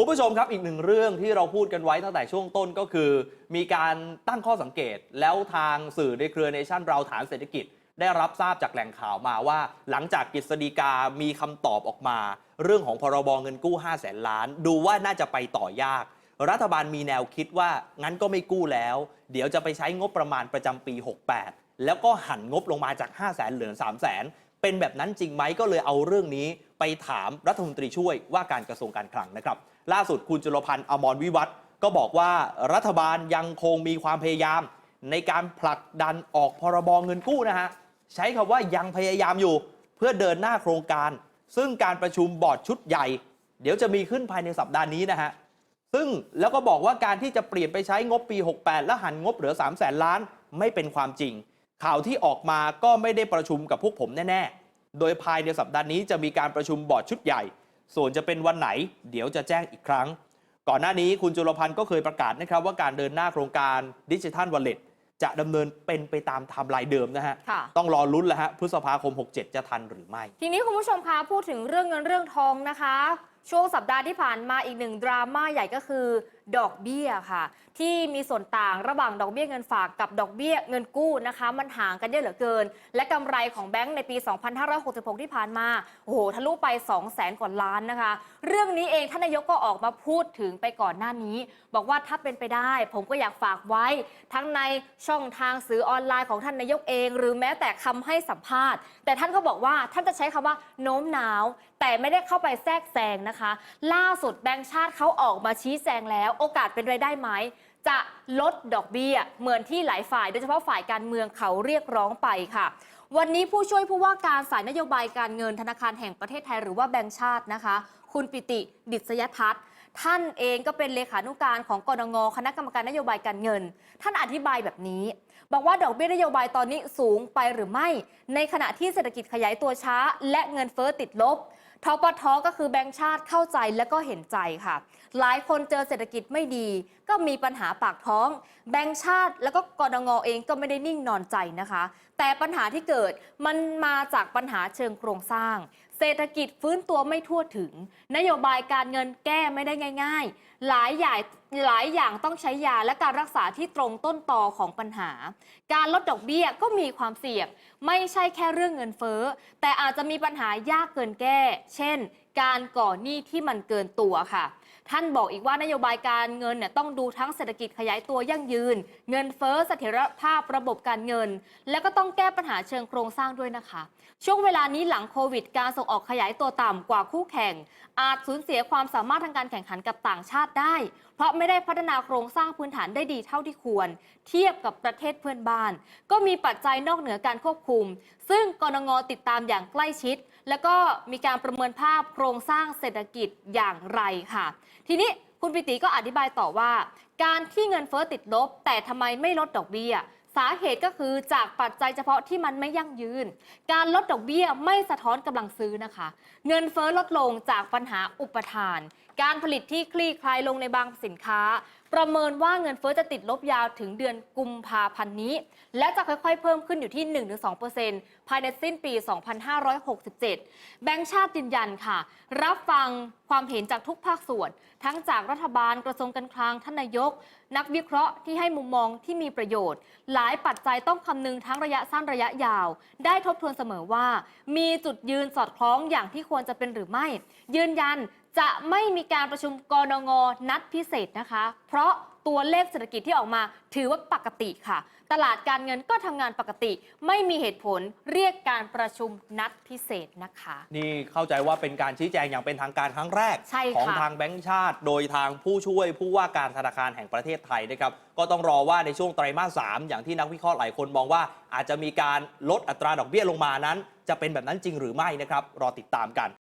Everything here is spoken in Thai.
คุณผู้ชมครับอีกหนึ่งเรื่องที่เราพูดกันไว้ตั้งแต่ช่วงต้นก็คือ มีการตั้งข้อสังเกต แล้วทางสื่อในเครือเนชั่นเราฐานเศรษฐกิจ ได้รับทราบจากแหล่งข่าวมาว่า หลังจากกฤษฎีกามีคำตอบออกมา เรื่องของพรบเงินกู้ 5 0 0แสนล้าน ดูว่าน่าจะไปต่อยาก รัฐบาลมีแนวคิดว่างั้นก็ไม่กู้แล้ว เดี๋ยวจะไปใช้งบประมาณประจำปี 68 แล้วก็หันงบลงมาจาก 5 0 0แสนเหลือ3 0 0แสนเป็นแบบนั้นจริงไหมก็เลยเอาเรื่องนี้ ไปถามรัฐมนตรีช่วยว่าการกระทรวงการคลังนะครับ ล่าสุดคุณจุลพันธ์อมรวิวัฒน์ก็บอกว่ารัฐบาลยังคงมีความพยายาม ในการผลักดันออกพรบเงินกู้นะฮะใช้คำว่ายังพยายามอยู่เพื่อเดินหน้าโครงการ ซึ่งการประชุมบอร์ดชุดใหญ่ เดี๋ยวจะมีขึ้นภายในสัปดาห์นี้นะฮะซึ่งแล้วก็บอกว่าการที่จะเปลี่ยนไปใช้งบปี 68 และหันงบเหลือ 3 0 0แสนล้าน ไม่เป็นความจริง ข่าวที่ออกมาก็ไม่ได้ประชุมกับพวกผมแน่ๆ โดยภายในสัปดาห์นี้จะมีการประชุมบอร์ดชุดใหญ่ ส่วนจะเป็นวันไหน เดี๋ยวจะแจ้งอีกครั้ง ก่อนหน้านี้คุณจุลพันธ์ก็เคยประกาศนะครับว่าการเดินหน้าโครงการดิจิทัลวอลเล็ตจะดำเนินเป็นไปตามไทม์ไลน์เดิมนะฮะค่ะต้องรอลุ้นแล้วฮะ พฤษภาคม 67 จะทันหรือไม่ ทีนี้คุณผู้ชมคะพูดถึงเรื่องเงินเรื่องทองนะคะ ช่วงสัปดาห์ที่ผ่านมาอีกหนึ่งดราม่าใหญ่ก็คือ ดอกเบี้ยค่ะ ที่มีส่วนต่างระหว่างดอกเบี้ยเงินฝากกับดอกเบี้ยเงินกู้นะคะ มันห่างกันเยอะเหลือเกิน และกำไรของแบงก์ในปี 2566 ที่ผ่านมาโอ้โหทะลุไป 2 0 0แสนกว่าล้านนะคะ เรื่องนี้เองท่านนายกก็ออกมาพูดถึงไปก่อนหน้านี้ บอกว่าถ้าเป็นไปได้ ผมก็อยากฝากไว้ ทั้งในช่องทางสื่อออนไลน์ของท่านนายกเอง หรือแม้แต่คำให้สัมภาษณ์ แต่ท่านก็บอกว่าท่านจะใช้คำว่าโน้มน้าว แต่ไม่ได้เข้าไปแทรกแซงนะคะ ล่าสุดแบงก์ชาติเขาออกมาชี้แจงแล้วโอกาสเป็นไปได้ไหม จะลดดอกเบี้ย เหมือนที่หลายฝ่ายโดยเฉพาะฝ่ายการเมืองเขาเรียกร้องไปค่ะ วันนี้ผู้ช่วยผู้ว่าการสายนโยบายการเงินธนาคารแห่งประเทศไทยหรือว่าแบงก์ชาตินะคะ คุณปิติดิษยทัศน์ท่านเองก็เป็นเลขานุการของกรงคณะกรรมการนโยบายการเงิน ท่านอธิบายแบบนี้ บอกว่าดอกเบี้ยนโยบายตอนนี้สูงไปหรือไม่ ในขณะที่เศรษฐกิจขยายตัวช้า และเงินเฟ้อติดลบ ทปทก็คือแบงค์ชาติเข้าใจและก็เห็นใจค่ะ หลายคนเจอเศรษฐกิจไม่ดี ก็มีปัญหาปากท้อง แบงค์ชาติแล้วก็กรงเองก็ไม่ได้นิ่งนอนใจนะคะ แต่ปัญหาที่เกิดมันมาจากปัญหาเชิงโครงสร้าง เศรษฐกิจฟื้นตัวไม่ทั่วถึง นโยบายการเงินแก้ไม่ได้ง่าย ๆ หลายอย่างหลายอย่างต้องใช้ยาและการรักษาที่ตรงต้นตอของปัญหา การลดดอกเบี้ยก็มีความเสี่ยง ไม่ใช่แค่เรื่องเงินเฟ้อ แต่อาจจะมีปัญหายากเกินแก้ เช่น การก่อหนี้ที่มันเกินตัวค่ะ ท่านบอกอีกว่านโยบายการเงินเนี่ยต้องดูทั้งเศรษฐกิจขยายตัวยั่งยืน เงินเฟ้อเสถียรภาพระบบการเงิน และก็ต้องแก้ปัญหาเชิงโครงสร้างด้วยนะคะ ช่วงเวลานี้หลังโควิด การส่งออกขยายตัวต่ำกว่าคู่แข่ง อาจสูญเสียความสามารถทางการแข่งขันกับต่างชาติได้ เพราะไม่ได้พัฒนาโครงสร้างพื้นฐานได้ดีเท่าที่ควร เทียบกับประเทศเพื่อนบ้าน ก็มีปัจจัยนอกเหนือการควบคุม ซึ่งกรงติดตามอย่างใกล้ชิด แล้วก็มีการประเมินภาพโครงสร้างเศรษฐกิจอย่างไรค่ะ ทีนี้คุณปิติก็อธิบายต่อว่า การที่เงินเฟ้อติดลบ แต่ทำไมไม่ลดดอกเบี้ย สาเหตุก็คือจากปัจจัยเฉพาะที่มันไม่ยั่งยืน การลดดอกเบี้ยไม่สะท้อนกำลังซื้อนะคะ เงินเฟ้อลดลงจากปัญหาอุปทาน การผลิตที่คลี่คลายลงในบางสินค้าประเมินว่าเงินเฟ้อจะติดลบยาวถึงเดือนกุมภาพันธ์นี้ และจะค่อยๆ เพิ่มขึ้นอยู่ที่ 1-2%ภายในสิ้นปี 2567 แบงก์ชาติยืนยันค่ะ รับฟังความเห็นจากทุกภาคส่วน ทั้งจากรัฐบาลกระทรวงการคลังท่านนายก นักวิเคราะห์ที่ให้มุมมองที่มีประโยชน์ หลายปัจจัยต้องคำนึงทั้งระยะสั้นระยะยาว ได้ทบทวนเสมอว่า มีจุดยืนสอดคล้องอย่างที่ควรจะเป็นหรือไม่ ยืนยัน จะไม่มีการประชุมกรงนัดพิเศษนะคะ เพราะตัวเลขเศรษฐกิจที่ออกมาถือว่าปกติค่ะ ตลาดการเงินก็ทำงานปกติ ไม่มีเหตุผลเรียกการประชุมนัดพิเศษนะคะ นี่เข้าใจว่าเป็นการชี้แจงอย่างเป็นทางการครั้งแรก ใช่ค่ะ ของทางแบงก์ชาติ โดยทางผู้ช่วยผู้ว่าการธนาคารแห่งประเทศไทยนะครับ ก็ต้องรอว่าในช่วงไตรมาส3อย่างที่นักวิเคราะห์หลายคนมองว่า อาจจะมีการลดอัตราดอกเบี้ยลงมานั้น จะเป็นแบบนั้นจริงหรือไม่นะครับ รอติดตามกัน